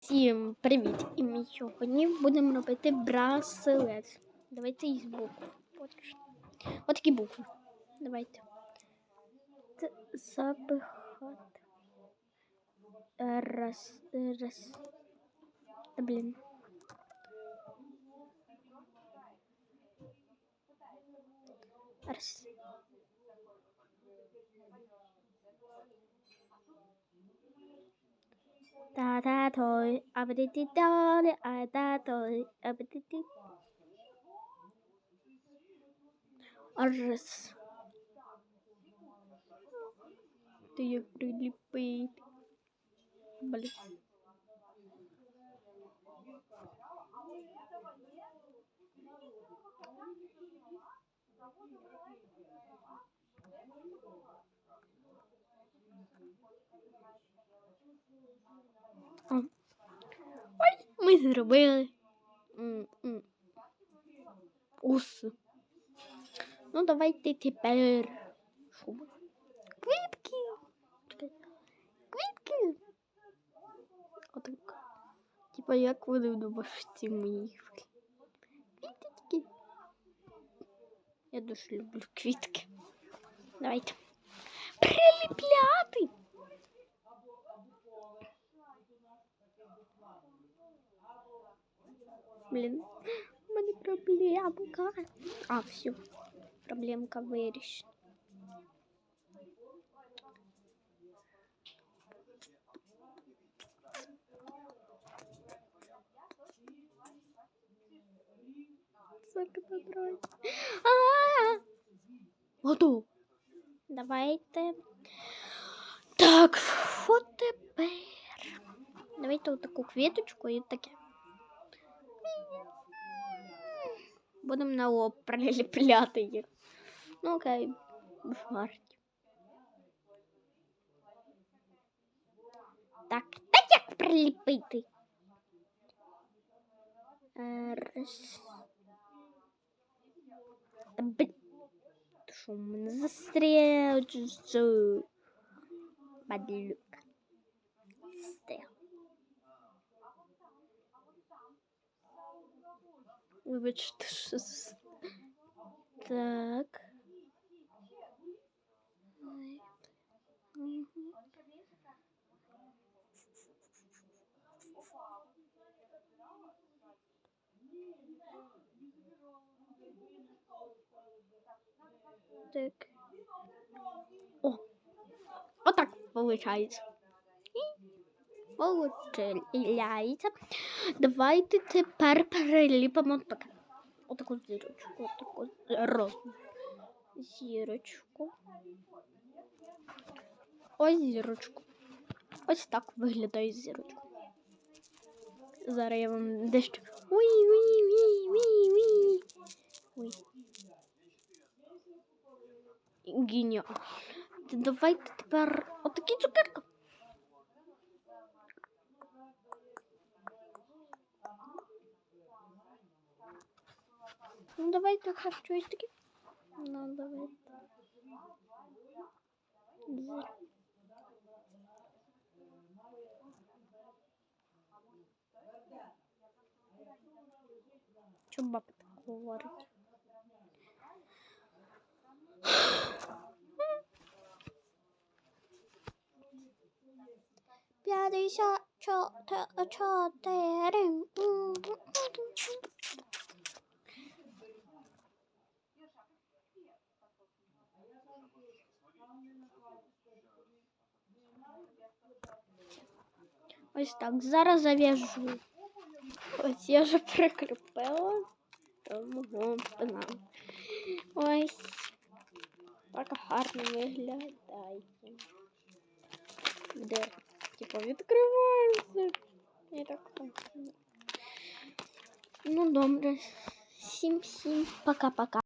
Всім привіт! І ми сьогодні будемо робити браслет. Давайте із. От, от такі букви. Давайте. Т- Запихати. Раз, раз. Та блін. Раз. Da da toy, abidi dolly, I da toy, abidi. Arras. Do you really paid? Balik. ми зробили. М, м. Уси. Ну, давайте тепер. Що буде? Квітки. Чекай. Квітки. Отак. Типа, як вони в домашці мої. Квіточки. Я дуже люблю квітки. Давайте. Приліпляти. Блін, у мене проблемка. А, все. Проблемка вирішена. Закадрой. А! Готово. Давайте. Так, що тепер? Давайте отаку квіточку і таке. Будемо на лоб приліпляти їх. Ну окей, варті. Так, так як приліпити? Е, Раз. Та блін. Ти Що в мене застряв? чи що? Падлюк. Вибачте, що з- так. Ой. Мгм. Так. О, отак виходить. Получається. Давайте тепер переліпимо так. Отаку зірочку, отаку роз. Зірочку. Ось зірочку. Ось так виглядає зірочка. Зараз я вам дещо. Уй, уй, уй, уй, уй. Ой. Геніально. Давайте тепер отакі цукерки. Давайте так щось таке. Ну давайте. З- Чо баба так говорить? П'ятдесят чотири. чотири. М. Ось так. Зараз зав'яжу. Ось я вже прикріпила. Тому спина. Ось. Так гарно виглядає. Де, типу, відкривається. І так. так. Ну, добре. Всім-всім. Пока-пока.